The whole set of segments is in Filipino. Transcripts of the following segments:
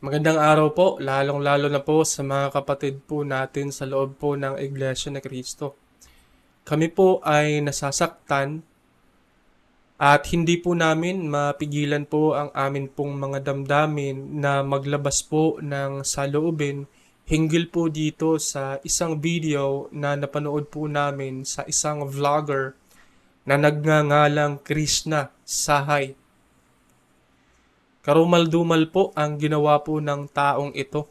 Magandang araw po, lalong-lalo na po sa mga kapatid po natin sa loob po ng Iglesia ni Cristo. Kami po ay nasasaktan at hindi po namin mapigilan po ang amin pong mga damdamin na maglabas po ng saloobin hinggil po dito sa isang video na napanood po namin sa isang vlogger na nagngangalang Krishna Sahay. Karumal-dumal po ang ginawa po ng taong ito.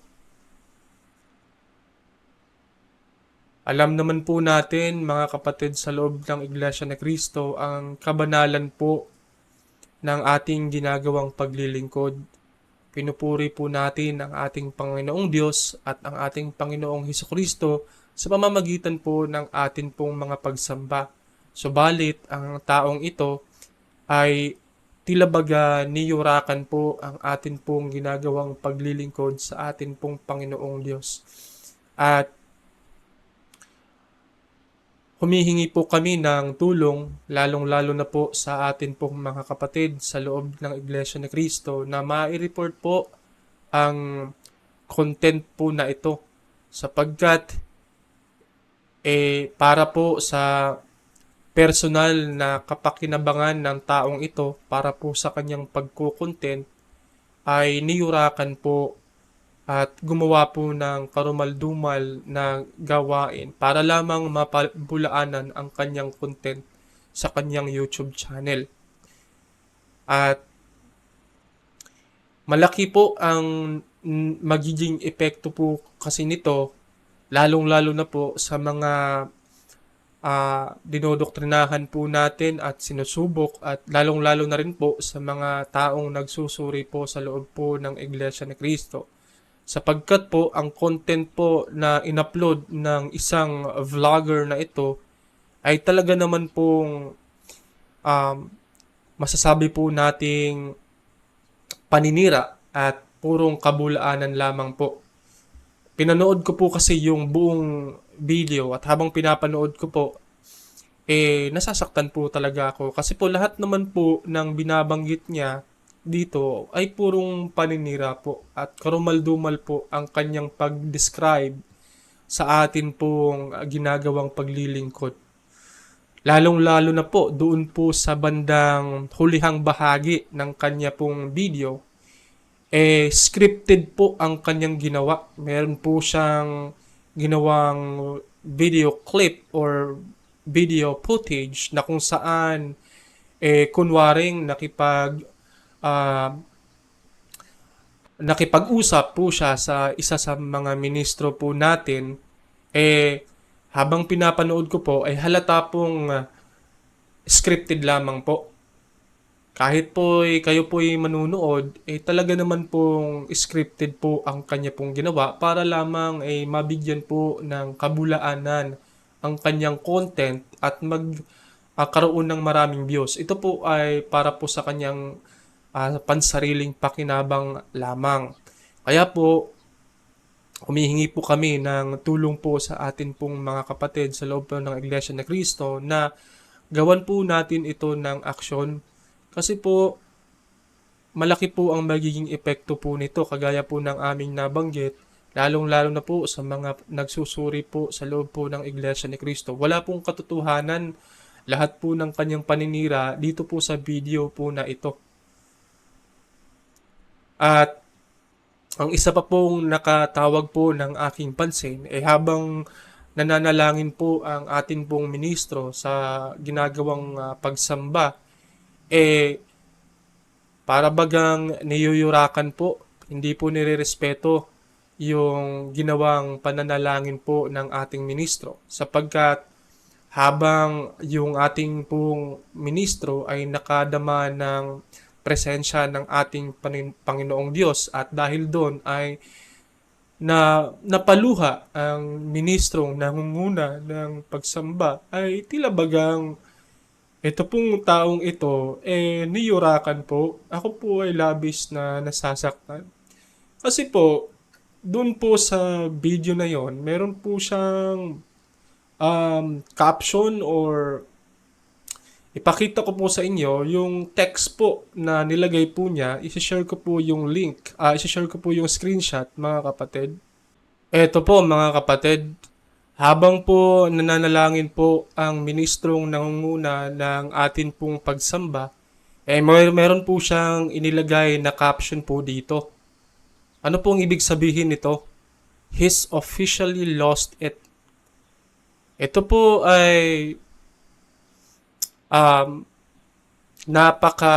Alam naman po natin, mga kapatid sa loob ng Iglesia ni Cristo, ang kabanalan po ng ating ginagawang paglilingkod. Pinupuri po natin ang ating Panginoong Diyos at ang ating Panginoong Heso Kristo sa pamamagitan po ng atin pong mga pagsamba. Subalit, ang taong ito ay tila baga niyurakan po ang atin pong ginagawang paglilingkod sa atin pong Panginoong Diyos. At humihingi po kami ng tulong, lalong-lalo na po sa atin pong mga kapatid sa loob ng Iglesia ni Cristo na ma-report po ang content po na ito sapagkat eh para po sa personal na kapakinabangan ng taong ito para po sa kanyang pagkukontent ay niyurakan po at gumawa po ng karumal-dumal na gawain para lamang mapabulaanan ang kanyang content sa kanyang YouTube channel. At malaki po ang magiging epekto po kasi nito lalong-lalo na po sa mga uh, dinodoktrinahan po natin at sinusubok at lalong-lalo na rin po sa mga taong nagsusuri po sa loob po ng Iglesia ni Cristo sapagkat po ang content po na inupload ng isang vlogger na ito ay talaga naman pong um, masasabi po nating paninira at purong kabulaanan lamang po. Pinanood ko po kasi yung buong video at habang pinapanood ko po, eh nasasaktan po talaga ako. Kasi po lahat naman po ng binabanggit niya dito ay purong paninira po at karumal-dumal po ang kanyang pag-describe sa atin pong ginagawang paglilingkod. Lalong-lalo na po doon po sa bandang hulihang bahagi ng kanya pong video, eh scripted po ang kanyang ginawa. Meron po siyang ginawang video clip or video footage na kung saan eh kunwaring nakipag uh, nakipag-usap po siya sa isa sa mga ministro po natin, eh, habang pinapanood ko po, ay halata pong uh, scripted lamang po. Kahit po eh, kayo po ay manunood, eh talaga naman pong scripted po ang kanya pong ginawa para lamang eh mabigyan po ng kabulaanan ang kanyang content at mag uh, ng maraming views. Ito po ay para po sa kanyang uh, pansariling pakinabang lamang. Kaya po, humihingi po kami ng tulong po sa atin pong mga kapatid sa loob ng Iglesia na Cristo na gawan po natin ito ng aksyon kasi po malaki po ang magiging epekto po nito kagaya po ng aming nabanggit lalong-lalo na po sa mga nagsusuri po sa loob po ng Iglesia ni Cristo. Wala pong katotohanan lahat po ng kanyang paninira dito po sa video po na ito. At ang isa pa pong nakatawag po ng aking pansin eh habang nananalangin po ang atin pong ministro sa ginagawang uh, pagsamba eh para bagang niyuyurakan po hindi po nirerespeto yung ginawang pananalangin po ng ating ministro. Sapagkat habang yung ating pong ministro ay nakadama ng presensya ng ating Panginoong Diyos at dahil doon ay na napaluha ang ministrong nangunguna ng pagsamba ay tila bagang ito pong taong ito eh niyurakan po ako po ay labis na nasasaktan kasi po doon po sa video na yon meron po siyang um, caption or ipakita ko po sa inyo yung text po na nilagay po niya. Isishare ko po yung link. Ah, isishare ko po yung screenshot, mga kapatid. Eto po, mga kapatid. Habang po nananalangin po ang ministrong nangunguna ng atin pong pagsamba, eh mer- meron po siyang inilagay na caption po dito. Ano pong ibig sabihin nito? He's officially lost it. Ito po ay um, napaka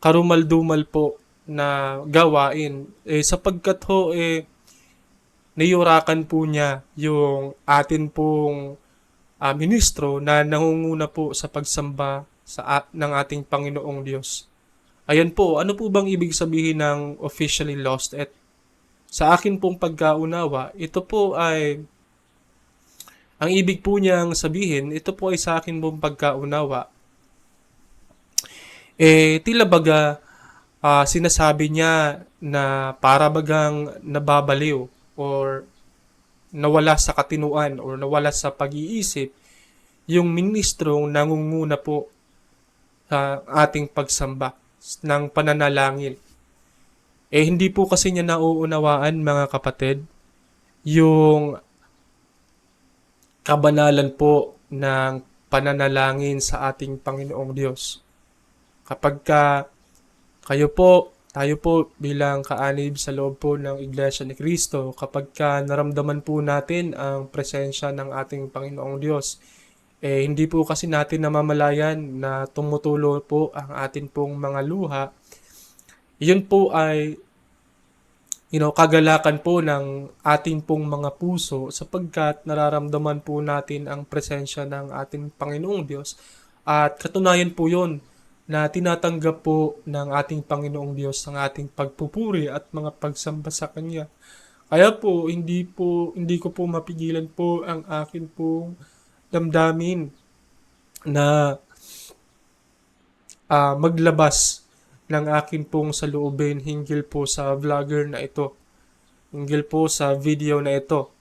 karumal-dumal po na gawain eh, sapagkat ho eh niyurakan po niya yung atin pong ah, ministro na nangunguna po sa pagsamba sa at, ng ating Panginoong Diyos. Ayan po, ano po bang ibig sabihin ng officially lost at sa akin pong pagkaunawa, ito po ay ang ibig po niyang sabihin, ito po ay sa akin pong pagkaunawa. Eh, tila baga ah, sinasabi niya na para bagang nababaliw or nawala sa katinuan or nawala sa pag-iisip yung ministrong nangunguna po sa ating pagsamba ng pananalangin. Eh hindi po kasi niya nauunawaan mga kapatid yung kabanalan po ng pananalangin sa ating Panginoong Diyos. Kapag ka kayo po, tayo po bilang kaanib sa loob po ng Iglesia ni Cristo, kapag ka naramdaman po natin ang presensya ng ating Panginoong Diyos, eh hindi po kasi natin namamalayan na tumutulo po ang atin pong mga luha. Yun po ay you know, kagalakan po ng ating pong mga puso sapagkat nararamdaman po natin ang presensya ng ating Panginoong Diyos at katunayan po yun na tinatanggap po ng ating Panginoong Diyos ang ating pagpupuri at mga pagsamba sa Kanya. Kaya po, hindi po, hindi ko po mapigilan po ang akin pong damdamin na ah, maglabas ng akin pong saloobin hinggil po sa vlogger na ito. Hinggil po sa video na ito.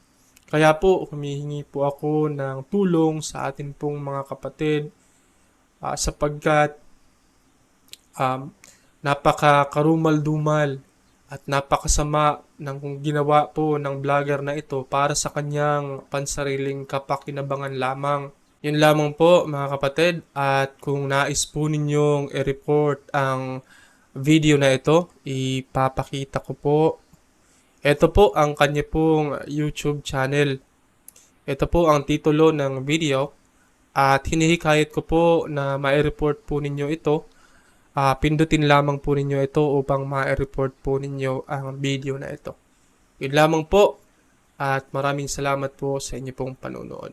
Kaya po, humihingi po ako ng tulong sa atin pong mga kapatid ah, sapagkat um, napaka-karumal-dumal at napakasama ng ginawa po ng vlogger na ito para sa kanyang pansariling kapakinabangan lamang. Yun lamang po mga kapatid at kung nais po ninyong i-report ang video na ito, ipapakita ko po. Ito po ang kanya pong YouTube channel. Ito po ang titulo ng video at hinihikayat ko po na ma-report po ninyo ito. Ah, pindutin lamang po ninyo ito upang ma-report po ninyo ang video na ito. Yun lamang po at maraming salamat po sa inyo pong panunood.